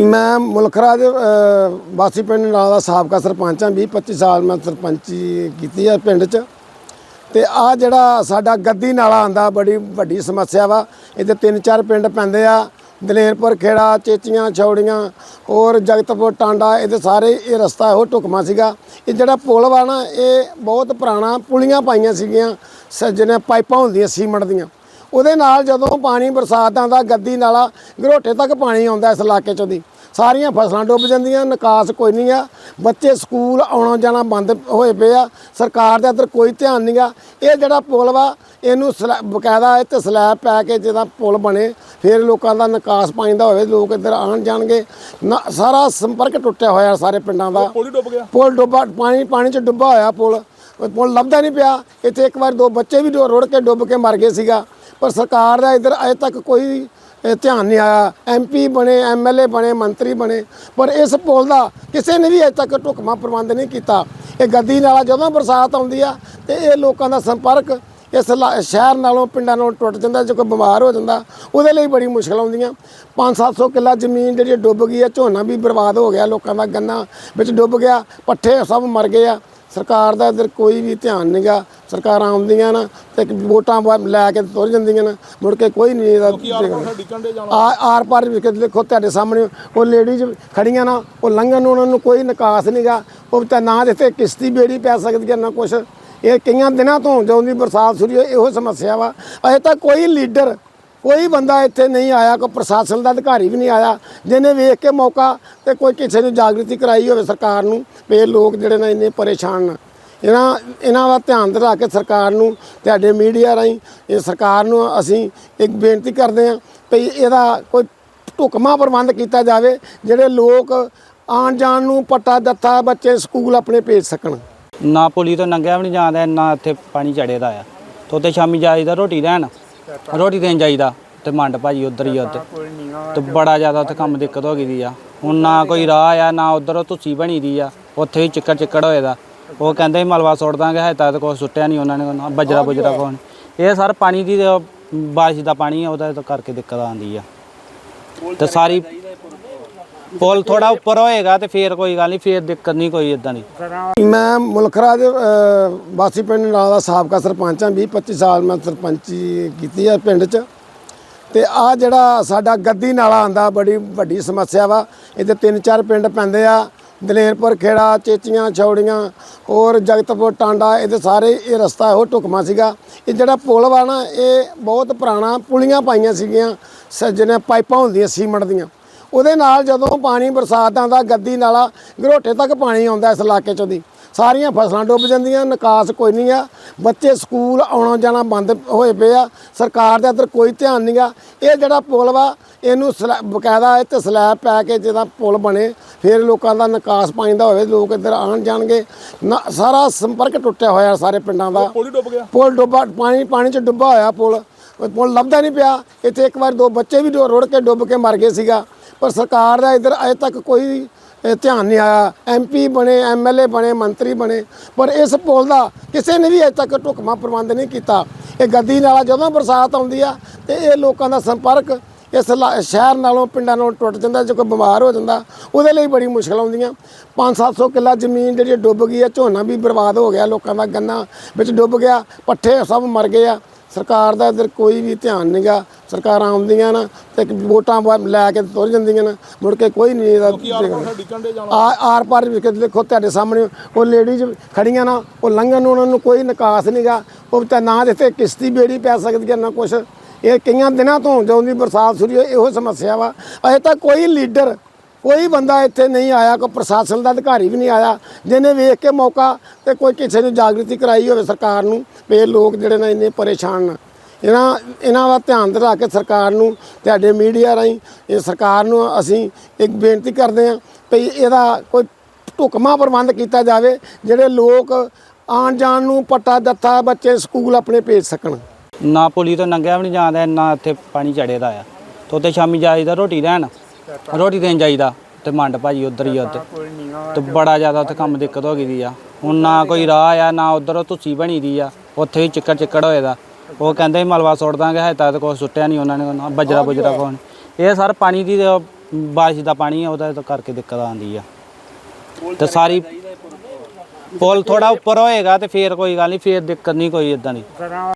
ਮੈਂ ਮੁਲਖਰਾ ਦੇ ਵਾਸੀ ਪਿੰਡ ਨਾਲ ਦਾ ਸਾਬਕਾ ਸਰਪੰਚ ਹਾਂ 20 25 ਸਾਲ ਮੈਂ ਸਰਪੰਚੀ ਕੀਤੀ ਹੈ ਪਿੰਡ 'ਚ। ਤੇ ਆ ਜਿਹੜਾ ਸਾਡਾ ਗੱਦੀ ਨਾਲਾ ਆਂਦਾ ਬੜੀ ਵੱਡੀ ਸਮੱਸਿਆ ਵਾ। ਇਹਦੇ ਤਿੰਨ ਚਾਰ ਪਿੰਡ ਪੈਂਦੇ ਆ। ਦਲੇਰਪੁਰ, ਖੇੜਾ, ਚੇਚੀਆਂ, ਛੌੜੀਆਂ ਔਰ ਜਗਤਪੁਰ, ਟਾਂਡਾ, ਇਹਦੇ ਸਾਰੇ ਇਹ ਰਸਤਾ ਉਹ ਢੁਕਮਾ ਸੀਗਾ। ਇਹ ਜਿਹੜਾ ਪੁਲ ਵਾ ਨਾ, ਇਹ ਬਹੁਤ ਪੁਰਾਣਾ ਪੁਲੀਆਂ ਪਾਈਆਂ ਸੀਗੀਆਂ ਸੱਜਣੇ ਪਾਈਪਾਂ ਹੁੰਦੀਆਂ ਸੀਮੈਂਟ ਦੀਆਂ। ਉਹਦੇ ਨਾਲ ਜਦੋਂ ਪਾਣੀ ਬਰਸਾਤ ਦਾ ਗੱਦੀ ਨਾਲਾ ਗਰੋਟੇ ਤੱਕ ਪਾਣੀ ਆਉਂਦਾ ਇਸ ਇਲਾਕੇ ਚੋਂ ਦੀ। ਸਾਰੀਆਂ ਫਸਲਾਂ ਡੁੱਬ ਜਾਂਦੀਆਂ ਨਿਕਾਸ ਕੋਈ ਨਹੀਂ ਆ। ਬੱਚੇ ਸਕੂਲ ਆਉਣਾ ਜਾਣਾ ਬੰਦ ਹੋਏ ਪਏ ਆ। ਸਰਕਾਰ ਦਾ ਇੱਧਰ ਕੋਈ ਧਿਆਨ ਨਹੀਂ ਆ। ਇਹ ਜਿਹੜਾ ਪੁਲ ਵਾ ਇਹਨੂੰ ਬਕਾਇਦਾ ਇਹ ਤੇ ਸਲੈਬ ਪੈ ਕੇ ਜਿਹਦਾ ਪੁਲ ਬਣੇ ਫਿਰ ਲੋਕਾਂ ਦਾ ਨਿਕਾਸ ਪਾਣੀ ਦਾ ਹੋਵੇ ਲੋਕ ਇੱਧਰ ਆਣ ਜਾਣਗੇ। ਸਾਰਾ ਸੰਪਰਕ ਟੁੱਟਿਆ ਹੋਇਆ ਸਾਰੇ ਪਿੰਡਾਂ ਦਾ। ਪੁਲ ਡੁੱਬ ਗਿਆ। ਪੁਲ ਡੁੱਬਾ ਪਾਣੀ ਪਾਣੀ ਚ ਡੁੱਬਾ ਹੋਇਆ ਪੁਲ। ਪੁਲ ਲੱਭਦਾ ਨਹੀਂ ਪਿਆ। ਇੱਥੇ ਇੱਕ ਵਾਰ ਦੋ ਬੱਚੇ ਵੀ ਡੁ- ਰੁੜ ਕੇ ਡੁੱਬ ਕੇ ਮਰ ਗਏ ਸੀਗਾ। ਪਰ ਸਰਕਾਰ ਦਾ ਇੱਧਰ ਅਜੇ ਤੱਕ ਕੋਈ ਧਿਆਨ ਨਹੀਂ ਆਇਆ। ਐਮਪੀ ਬਣੇ ਐਮਐਲਏ ਬਣੇ, ਮੰਤਰੀ ਬਣੇ। ਪਰ ਇਸ ਪੁਲ ਦਾ ਕਿਸੇ ਨੇ ਵੀ ਅਜੇ ਤੱਕ ਢੁਕਮਾ ਪ੍ਰਬੰਧ ਨਹੀਂ ਕੀਤਾ। ਇਹ ਗੱਦੀ ਨਾਲਾ ਜਦੋਂ ਬਰਸਾਤ ਆਉਂਦੀ ਆ ਤੇ ਇਹ ਲੋਕਾਂ ਦਾ ਸੰਪਰਕ ਇਸ ਲਾ- ਸ਼ਹਿਰ ਨਾਲੋਂ, ਪਿੰਡਾਂ ਨਾਲੋਂ ਟੁੱਟ ਜਾਂਦਾ, ਜੇ ਕੋਈ ਬਿਮਾਰ ਹੋ ਜਾਂਦਾ, ਉਹਦੇ ਲਈ ਬੜੀ ਮੁਸ਼ਕਲ ਆਉਂਦੀਆਂ। 5-700 ਕਿੱਲਾ ਜ਼ਮੀਨ ਜਿਹੜੀ ਡੁੱਬ ਗਈ ਹੈ ਝੋਨਾ ਵੀ ਬਰਬਾਦ ਹੋ ਗਿਆ ਲੋਕਾਂ ਦਾ, ਗੰਨਾ ਵਿੱਚ ਡੁੱਬ ਗਿਆ, ਪੱਠੇ ਸਭ ਮਰ ਗਏ ਆ। ਸਰਕਾਰ ਦਾ ਇੱਧਰ ਕੋਈ ਵੀ ਧਿਆਨ ਨਹੀਂਗਾ ਸਰਕਾਰਾਂ ਆਉਂਦੀਆਂ ਨਾ ਤੇ ਇੱਕ ਵੋਟਾਂ ਲੈ ਕੇ ਤੁਰ ਜਾਂਦੀਆਂ ਨਾ। ਮੁੜ ਕੇ ਕੋਈ ਨਹੀਂ ਇਹਦਾ ਆਰ ਪਾਰ ਵੀ ਦੇਖੋ ਤੁਹਾਡੇ ਸਾਹਮਣੇ ਉਹ ਲੇਡੀਜ਼ ਖੜੀਆਂ ਨਾ ਉਹ ਲੰਘਣ ਨੂੰ ਉਹਨਾਂ ਨੂੰ ਕੋਈ ਨਿਕਾਸ ਨਹੀਂਗਾ ਉਹ ਤਾਂ ਨਾ ਜਿੱਥੇ ਕਿਸ਼ਤੀ ਬੇੜੀ ਪੈ ਸਕਦੀ ਹੈ ਨਾ ਕੁਛ। ਇਹ ਕਈਆਂ ਦਿਨਾਂ ਤੋਂ ਜਦੋਂ ਦੀ ਬਰਸਾਤ ਸ਼ੁਰੂ ਹੋਈ ਇਹੋ ਸਮੱਸਿਆ ਵਾ। ਅਜੇ ਤੱਕ ਕੋਈ ਲੀਡਰ ਕੋਈ ਬੰਦਾ ਇੱਥੇ ਨਹੀਂ ਆਇਆ, ਕੋਈ ਪ੍ਰਸ਼ਾਸਨ ਦਾ ਅਧਿਕਾਰੀ ਵੀ ਨਹੀਂ ਆਇਆ, ਜਿਹਨੇ ਵੇਖ ਕੇ ਮੌਕਾ ਤੇ ਕੋਈ ਕਿਸੇ ਨੂੰ ਜਾਗ੍ਰਿਤੀ ਕਰਾਈ ਹੋਵੇ ਸਰਕਾਰ ਨੂੰ ਵੀ ਇਹ ਲੋਕ ਜਿਹੜੇ ਨੇ ਇੰਨੇ ਪਰੇਸ਼ਾਨ ਨੇ। ਇਹਨਾਂ ਇਹਨਾਂ ਦਾ ਧਿਆਨ ਦਿਲਾ ਕੇ ਸਰਕਾਰ ਨੂੰ, ਤੁਹਾਡੇ ਮੀਡੀਆ ਰਾਹੀਂ, ਇਹ ਸਰਕਾਰ ਨੂੰ ਅਸੀਂ ਇੱਕ ਬੇਨਤੀ ਕਰਦੇ ਹਾਂ ਵੀ ਇਹਦਾ ਕੋਈ ਢੁਕਮਾ ਪ੍ਰਬੰਧ ਕੀਤਾ ਜਾਵੇ, ਜਿਹੜੇ ਲੋਕ ਆਉਣ ਜਾਣ ਨੂੰ ਪੱਟਾ ਦਿੱਤਾ ਬੱਚੇ ਸਕੂਲ ਆਪਣੇ ਭੇਜ ਸਕਣ। ਨਾ ਪੁਲੀ ਤੋਂ ਨੰਗਿਆ ਵੀ ਨਹੀਂ ਜਾਂਦਾ, ਨਾ ਇੱਥੇ ਪਾਣੀ ਚੜੇਦਾ ਆ। ਤੇ ਉੱਥੇ ਸ਼ਾਮੀ ਜਾਈਦਾ ਰੋਟੀ ਲੈਣ। ਰੋਟੀ ਦੇਣ ਜਾਈਦਾ ਤੇ ਮੰਡ ਭਾਜੀ ਉਧਰ ਹੀ ਆ ਉੱਤੇ ਤੇ ਬੜਾ ਜ਼ਿਆਦਾ ਉੱਥੇ ਕੰਮ ਦਿੱਕਤ ਹੋ ਗਈ ਦੀ ਆ। ਹੁਣ ਨਾ ਕੋਈ ਰਾਹ ਆ ਨਾ ਉਧਰ ਧੁੱਸੀ ਬਣੀ ਦੀ ਆ। ਉੱਥੇ ਹੀ ਚਿੱਕੜ ਚਿੱਕੜ ਹੋਏਦਾ ਉਹ ਕਹਿੰਦੇ ਸੀ ਮਲਵਾ ਸੁੱਟ ਦਾਂਗੇ ਹਜੇ ਤੱਕ ਕੋਈ ਸੁੱਟਿਆ ਨਹੀਂ ਉਹਨਾਂ ਨੇ ਨਾ ਬਜਰਾ ਬੁਜਰਾ ਕੋਣ ਇਹ ਸਰ ਪਾਣੀ ਦੀ ਬਾਰਿਸ਼ ਦਾ ਪਾਣੀ ਆ ਉਹਦਾ ਕਰਕੇ ਦਿੱਕਤ ਆਉਂਦੀ ਆ। ਤੇ ਸਾਰੀ ਪੁਲ ਥੋੜਾ ਉੱਪਰ ਹੋਏਗਾ ਤੇ ਫੇਰ ਕੋਈ ਗੱਲ ਨਹੀਂ ਫੇਰ ਦਿੱਕਤ ਨਹੀਂ ਕੋਈ ਇਦਾਂ ਦੀ। ਮੈਂ ਮੁਲਖਰਾ ਦੇ ਅਹ, ਵਾਸੀ ਪਿੰਡ ਨਾਲ ਦਾ ਸਾਬਕਾ ਸਰਪੰਚ ਹਾਂ 20 25 ਸਾਲ ਮੈਂ ਸਰਪੰਚੀ ਕੀਤੀ ਹੈ ਪਿੰਡ 'ਚ। ਤੇ ਆ ਜਿਹੜਾ ਸਾਡਾ ਗੱਦੀ ਨਾਲਾ ਆਂਦਾ ਬੜੀ ਵੱਡੀ ਸਮੱਸਿਆ ਵਾ। ਇਹਦੇ ਤਿੰਨ ਚਾਰ ਪਿੰਡ ਪੈਂਦੇ ਆ ਦਲੇਰਪੁਰ ਖੇੜਾ ਚੇਚੀਆਂ ਛੌੜੀਆਂ ਹੋਰ ਜਗਤਪੁਰ ਟਾਂਡਾ ਇਹਦੇ ਸਾਰੇ ਇਹ ਰਸਤਾ ਉਹ ਢੁਕਮਾ ਸੀਗਾ। ਇਹ ਜਿਹੜਾ ਪੁਲ ਵਾ ਨਾ ਇਹ ਬਹੁਤ ਪੁਰਾਣਾ ਪੁਲੀਆਂ ਪਾਈਆਂ ਸੀਗੀਆਂ ਸੱਜਣੇ ਪਾਈਪਾਂ ਹੁੰਦੀਆਂ ਸੀਮੈਂਟ ਦੀਆਂ। ਉਹਦੇ ਨਾਲ ਜਦੋਂ ਪਾਣੀ ਬਰਸਾਤ ਦਾ ਆਉਂਦਾ ਗੱਦੀ ਨਾਲਾ ਗਰੋਟੇ ਤੱਕ ਪਾਣੀ ਆਉਂਦਾ ਇਸ ਇਲਾਕੇ ਚੋਂ ਦੀ। ਸਾਰੀਆਂ ਫਸਲਾਂ ਡੁੱਬ ਜਾਂਦੀਆਂ ਨਿਕਾਸ ਕੋਈ ਨਹੀਂ ਆ। ਬੱਚੇ ਸਕੂਲ ਆਉਣਾ ਜਾਣਾ ਬੰਦ ਹੋਏ ਪਏ ਆ। ਸਰਕਾਰ ਦਾ ਇੱਧਰ ਕੋਈ ਧਿਆਨ ਨਹੀਂ ਆ। ਇਹ ਜਿਹੜਾ ਪੁਲ ਵਾ ਇਹਨੂੰ ਬਕਾਇਦਾ ਇਹ ਤੇ ਸਲੈਬ ਪੈ ਕੇ ਜਿਹਦਾ ਪੁਲ ਬਣੇ ਫਿਰ ਲੋਕਾਂ ਦਾ ਨਿਕਾਸ ਪਾਣੀ ਦਾ ਹੋਵੇ ਲੋਕ ਇੱਧਰ ਆਣ ਜਾਣਗੇ। ਸਾਰਾ ਸੰਪਰਕ ਟੁੱਟਿਆ ਹੋਇਆ ਸਾਰੇ ਪਿੰਡਾਂ ਦਾ। ਪੁਲ ਡੁੱਬ ਗਿਆ। ਪੁਲ ਡੁੱਬਾ ਪਾਣੀ ਪਾਣੀ ਚ ਡੁੱਬਾ ਹੋਇਆ ਪੁਲ। ਪੁਲ ਲੱਭਦਾ ਨਹੀਂ ਪਿਆ। ਇੱਥੇ ਇੱਕ ਵਾਰ ਦੋ ਬੱਚੇ ਵੀ ਰੁੜ ਕੇ ਡੁੱਬ ਕੇ ਮਰ ਗਏ ਸੀਗਾ। ਪਰ ਸਰਕਾਰ ਦਾ ਇੱਧਰ ਅਜੇ ਤੱਕ ਕੋਈ ਧਿਆਨ ਨਹੀਂ ਆਇਆ। ਐਮਪੀ ਬਣੇ ਐਮਐਲਏ ਬਣੇ, ਮੰਤਰੀ ਬਣੇ। ਪਰ ਇਸ ਪੁਲ ਦਾ ਕਿਸੇ ਨੇ ਵੀ ਅਜੇ ਤੱਕ ਢੁਕਮਾ ਪ੍ਰਬੰਧ ਨਹੀਂ ਕੀਤਾ। ਇਹ ਗੱਦੀ ਨਾਲਾ ਜਦੋਂ ਬਰਸਾਤ ਆਉਂਦੀ ਆ ਤੇ ਇਹ ਲੋਕਾਂ ਦਾ ਸੰਪਰਕ ਇਸ ਲਾ- ਸ਼ਹਿਰ ਨਾਲੋਂ, ਪਿੰਡਾਂ ਨਾਲੋਂ ਟੁੱਟ ਜਾਂਦਾ, ਜੇ ਕੋਈ ਬਿਮਾਰ ਹੋ ਜਾਂਦਾ, ਉਹਦੇ ਲਈ ਬੜੀ ਮੁਸ਼ਕਲ ਆਉਂਦੀਆਂ। 5-700 ਕਿੱਲਾ ਜ਼ਮੀਨ ਜਿਹੜੀ ਡੁੱਬ ਗਈ ਹੈ ਝੋਨਾ ਵੀ ਬਰਬਾਦ ਹੋ ਗਿਆ ਲੋਕਾਂ ਦਾ, ਗੰਨਾ ਵਿੱਚ ਡੁੱਬ ਗਿਆ, ਪੱਠੇ ਸਭ ਮਰ ਗਏ ਆ। ਸਰਕਾਰ ਦਾ ਇੱਧਰ ਕੋਈ ਵੀ ਧਿਆਨ ਨਹੀਂਗਾ ਸਰਕਾਰਾਂ ਆਉਂਦੀਆਂ ਨਾ ਤੇ ਵੋਟਾਂ ਲੈ ਕੇ ਤੁਰ ਜਾਂਦੀਆਂ ਨਾ। ਮੁੜ ਕੇ ਕੋਈ ਨਹੀਂ ਇਹਦਾ ਆਰ ਪਾਰ ਵੀ ਦੇਖੋ ਤੁਹਾਡੇ ਸਾਹਮਣੇ ਉਹ ਲੇਡੀਜ਼ ਖੜੀਆਂ ਨਾ ਉਹ ਲੰਘਣ ਨੂੰ ਉਹਨਾਂ ਨੂੰ ਕੋਈ ਨਿਕਾਸ ਨਹੀਂਗਾ ਉਹ ਤਾਂ ਨਾ ਜਿੱਥੇ ਕਿਸ਼ਤੀ ਬੇੜੀ ਪੈ ਸਕਦੀ ਹੈ ਨਾ ਕੁਛ। ਇਹ ਕਈਆਂ ਦਿਨਾਂ ਤੋਂ ਜਦੋਂ ਦੀ ਬਰਸਾਤ ਸ਼ੁਰੂ ਹੋਈ ਇਹੋ ਸਮੱਸਿਆ ਵਾ। ਅਜੇ ਤੱਕ ਕੋਈ ਲੀਡਰ ਕੋਈ ਬੰਦਾ ਇੱਥੇ ਨਹੀਂ ਆਇਆ, ਕੋਈ ਪ੍ਰਸ਼ਾਸਨ ਦਾ ਅਧਿਕਾਰੀ ਵੀ ਨਹੀਂ ਆਇਆ, ਜਿਹਨੇ ਵੇਖ ਕੇ ਮੌਕਾ ਤੇ ਕੋਈ ਕਿਸੇ ਨੂੰ ਜਾਗ੍ਰਿਤੀ ਕਰਾਈ ਹੋਵੇ ਸਰਕਾਰ ਨੂੰ ਵੀ ਇਹ ਲੋਕ ਜਿਹੜੇ ਨੇ ਇੰਨੇ ਪਰੇਸ਼ਾਨ ਨੇ। ਇਹਨਾਂ ਇਹਨਾਂ ਦਾ ਧਿਆਨ ਦਿਲਾ ਕੇ ਸਰਕਾਰ ਨੂੰ, ਤੁਹਾਡੇ ਮੀਡੀਆ ਰਾਹੀਂ, ਇਹ ਸਰਕਾਰ ਨੂੰ ਅਸੀਂ ਇੱਕ ਬੇਨਤੀ ਕਰਦੇ ਹਾਂ ਵੀ ਇਹਦਾ ਕੋਈ ਢੁਕਮਾ ਪ੍ਰਬੰਧ ਕੀਤਾ ਜਾਵੇ, ਜਿਹੜੇ ਲੋਕ ਆਉਣ ਜਾਣ ਨੂੰ ਪੱਟਾ ਦਿੱਤਾ ਬੱਚੇ ਸਕੂਲ ਆਪਣੇ ਭੇਜ ਸਕਣ। ਨਾ ਪੁਲੀ ਤੋਂ ਨੰਗਿਆ ਵੀ ਨਹੀਂ ਜਾਂਦਾ, ਨਾ ਇੱਥੇ ਪਾਣੀ ਚੜੇਦਾ ਆ। ਤੇ ਉੱਥੇ ਸ਼ਾਮੀ ਜਾਈਦਾ ਰੋਟੀ ਲੈਣ। ਰੋਟੀ ਦੇਣ ਜਾਈਦਾ ਤੇ ਮੰਡ ਭਾਜੀ ਉਧਰ ਹੀ ਆ ਉੱਤੇ ਤੇ ਬੜਾ ਜ਼ਿਆਦਾ ਉੱਥੇ ਕੰਮ ਦਿੱਕਤ ਹੋ ਗਈ ਦੀ ਆ। ਹੁਣ ਨਾ ਕੋਈ ਰਾਹ ਆ ਨਾ ਉਧਰ ਧੁੱਸੀ ਬਣੀ ਦੀ ਆ। ਉੱਥੇ ਹੀ ਚਿੱਕੜ ਚਿੱਕੜ ਹੋਏਦਾ ਉਹ ਕਹਿੰਦੇ ਸੀ ਮਲਵਾ ਸੁੱਟ ਦਾਂਗੇ ਹਜੇ ਤੱਕ ਕੋਈ ਸੁੱਟਿਆ ਨਹੀਂ ਉਹਨਾਂ ਨੇ ਨਾ ਬਜਰਾ ਬੁਜਰਾ ਕੋਣ ਇਹ ਸਰ ਪਾਣੀ ਦੀ ਅ, ਬਾਰਿਸ਼ ਦਾ ਪਾਣੀ ਆ ਉਹਦਾ ਕਰਕੇ ਦਿੱਕਤ ਆਉਂਦੀ ਆ। ਤੇ ਸਾਰੀ ਪੁਲ। ਥੋੜਾ ਉੱਪਰ ਹੋਏਗਾ ਤੇ ਫੇਰ ਕੋਈ ਗੱਲ ਨਹੀਂ ਫੇਰ ਦਿੱਕਤ ਨਹੀਂ ਕੋਈ ਇਦਾਂ ਦੀ।